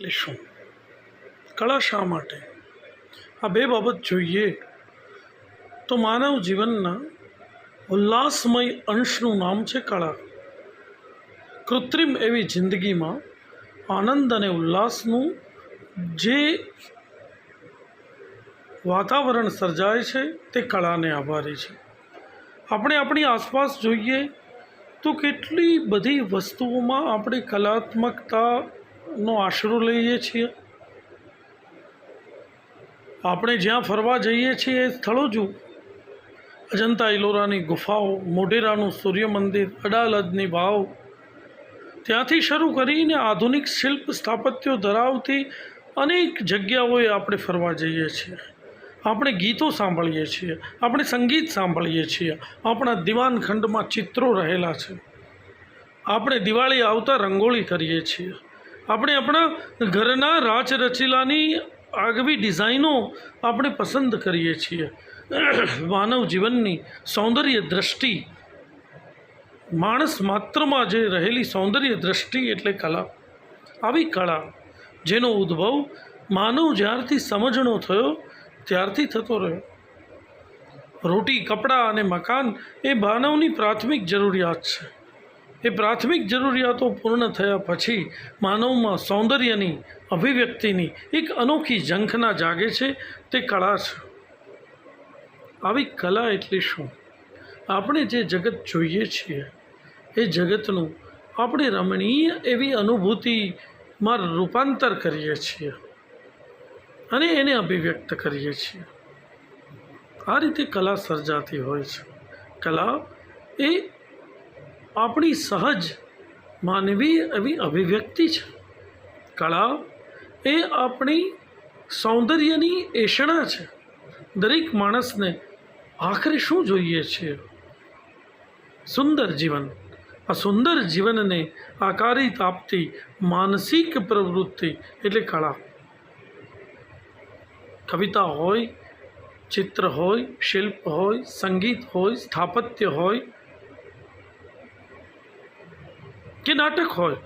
એટલે શું કળા શા માટે? આ બે બાબત જોઈએ તો માનવ જીવનના ઉલ્લાસમય અંશનું નામ છે કળા. કૃત્રિમ એવી જિંદગીમાં આનંદ અને ઉલ્લાસનું જે વાતાવરણ સર્જાય છે તે કળાને આભારી છે. આપણે આપણી આસપાસ જોઈએ તો કેટલી બધી વસ્તુઓમાં આપણે કલાત્મકતાનો આશરો લઈએ છીએ. આપણે જ્યાં ફરવા જઈએ છીએ એ સ્થળો જુઓ અજંતા ઇલોરાની ગુફાઓ, મોઢેરાનું સૂર્ય મંદિર અડાલજની વાવ. ત્યાંથી શરૂ કરીને આધુનિક શિલ્પ સ્થાપત્યો ધરાવતી અનેક જગ્યાઓએ આપણે ફરવા જઈએ છીએ. આપણે ગીતો સાંભળીએ છીએ, આપણે સંગીત સાંભળીએ છીએ, આપણા દિવાનખંડમાં ચિત્રો રહેલા છે. આપણે દિવાળી આવતા રંગોળી કરીએ છીએ. આપણે આપણા ઘરના રાચ રચીલાની આગવી ડિઝાઇનો આપણે પસંદ કરીએ છીએ. માનવ જીવનની સૌંદર્ય દ્રષ્ટિ, માણસ માત્રમાં જે રહેલી સૌંદર્ય દ્રષ્ટિ એટલે કલા. આવી કળા, જેનો ઉદ્ભવ માનવ જ્યારથી સમજણો થયો, ત્યારથી થતો રહ્યો. રોટી, કપડાં અને મકાન એ માનવની પ્રાથમિક જરૂરિયાત છે. એ પ્રાથમિક જરૂરિયાતો પૂર્ણ થયા પછી માનવમાં સૌંદર્યની, અભિવ્યક્તિની એક અનોખી ઝંખના જાગે છે, તે કળા છે. આવી કલા એટલે શું? આપણે જે જગત જોઈએ છીએ, એ જગતનું આપણે રમણીય એવી અનુભૂતિમાં રૂપાંતર કરીએ છીએ અને એને અભિવ્યક્ત કરીએ છીએ. આ રીતે કલા સર્જાતી હોય છે. કલા એ આપણી સહજ માનવી એવી અભિવ્યક્તિ છે. કળા એ આપણી સૌંદર્યની એષણા છે. દરેક માણસને આખરે શું જોઈએ છે? સુંદર જીવન. આ સુંદર જીવનને આકારિત આપતી માનસિક પ્રવૃત્તિ એટલે કળા. કવિતા હોય, ચિત્ર હોય, શિલ્પ હોય, સંગીત હોય, સ્થાપત્ય હોય કે નાટક હોય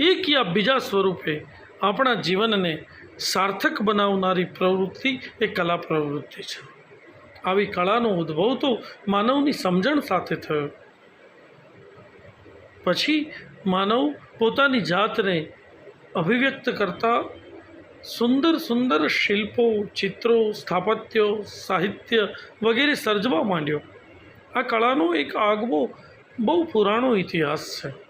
એક યા બીજા સ્વરૂપે આપણા જીવનને સાર્થક બનાવનારી પ્રવૃત્તિ, એ કલા પ્રવૃત્તિ છે. આવી કળાનો ઉદ્ભવ તો માનવની સમજણ સાથે થયો. પછી માનવ પોતાની જાતને અભિવ્યક્ત કરતા સુંદર સુંદર શિલ્પો, ચિત્રો, સ્થાપત્યો, સાહિત્ય વગેરે સર્જવા માંડ્યો. આ કળાનો એક આગવો બહુ પુરાણો ઇતિહાસ છે.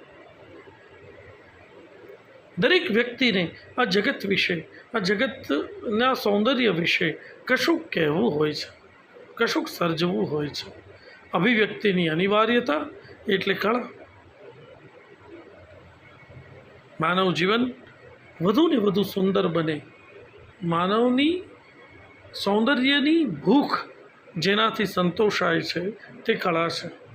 દરેક વ્યક્તિને આ જગત વિશે, આ જગતના સૌંદર્ય વિશે કશુંક કહેવું હોય છે, કશુંક સર્જવું હોય છે. અભિવ્યક્તિની અનિવાર્યતા એટલે કળા. માનવ જીવન વધુને વધુ સુંદર બને. માનવની સૌંદર્યની ભૂખ જેનાથી સંતોષાય છે તે કળા છે.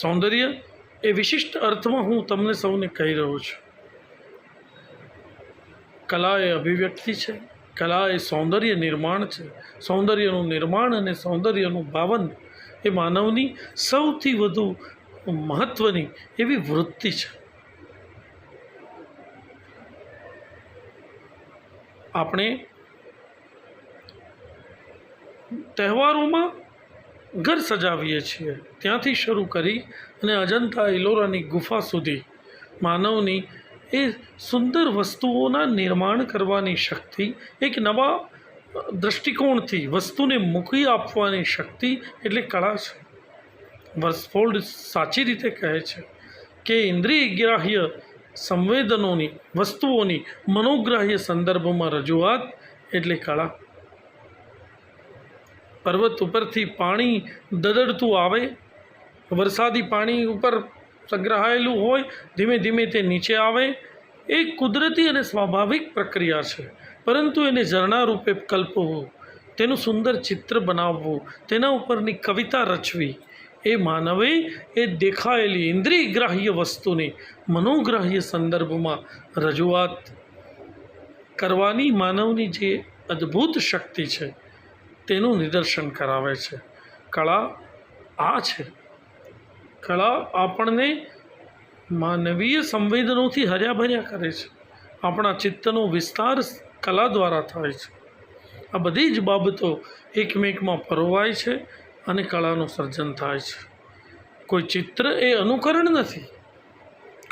સૌંદર્ય એ વિશિષ્ટ અર્થમાં હું તમને સૌને કહી રહ્યો છું. કલા એ અભિવ્યક્તિ છે, કલા એ સૌંદર્ય નિર્માણ છે. સૌંદર્યનું નિર્માણ અને સૌંદર્યનું ભાવન એ માનવની સૌથી વધુ મહત્ત્વની એવી વૃત્તિ છે. આપણે તહેવારોમાં ઘર સજાવીએ છીએ. ત્યાંથી શરૂ કરી અને અજંતા ઇલોરાની ગુફા સુધી માનવની એ સુંદર વસ્તુઓના નિર્માણ કરવાની શક્તિ, એક નવા દૃષ્ટિકોણથી વસ્તુને મૂકી આપવાની શક્તિ એટલે કળા છે. વર્સફોલ્ડ સાચી રીતે કહે છે કે ઇન્દ્રિય ગ્રાહ્ય સંવેદનોની, વસ્તુઓની મનોગ્રાહ્ય સંદર્ભમાં રજૂઆત એટલે કળા. પર્વત ઉપરથી પાણી દદડતું આવે. વરસાદી પાણી ઉપર સંગ્રહાયેલું હોય, ધીમે ધીમે તે નીચે આવે. એ કુદરતી અને સ્વાભાવિક પ્રક્રિયા છે, પરંતુ એને ઝરણા રૂપે કલ્પવું, તેનું સુંદર ચિત્ર બનાવવું, તેના ઉપરની કવિતા રચવી, એ માનવે એ દેખાયેલી ઇન્દ્રિયગ્રાહ્ય વસ્તુની મનોગ્રાહ્ય સંદર્ભમાં રજૂઆત કરવાની માનવની જે અદ્ભુત શક્તિ છે તેનું નિદર્શન કરાવે છે. કળા આ છે. કળા આપણને માનવીય સંવેદનોથી હર્યાભર્યા કરે છે. આપણા ચિત્તનો વિસ્તાર કલા દ્વારા થાય છે. આ બધી જ બાબતો એકમેકમાં પરોવાય છે અને કળાનું સર્જન થાય છે. કોઈ ચિત્ર એ અનુકરણ નથી.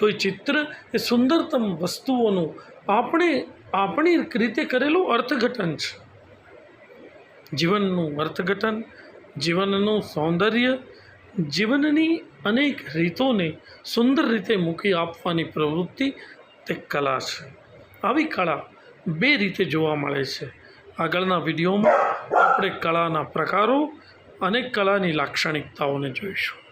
કોઈ ચિત્ર એ સુંદરતમ વસ્તુઓનું આપણે આપણી રીતે કરેલું અર્થઘટન છે. જીવનનું અર્થઘટન, જીવનનું સૌંદર્ય, જીવનની અનેક રીતોને સુંદર રીતે મૂકી આપવાની પ્રવૃત્તિ તે કલા છે. આવી કળા બે રીતે જોવા મળે છે. આગળના વિડીયોમાં આપણે કળાના પ્રકારો અને કલાની લાક્ષણિકતાઓને જોઈશું.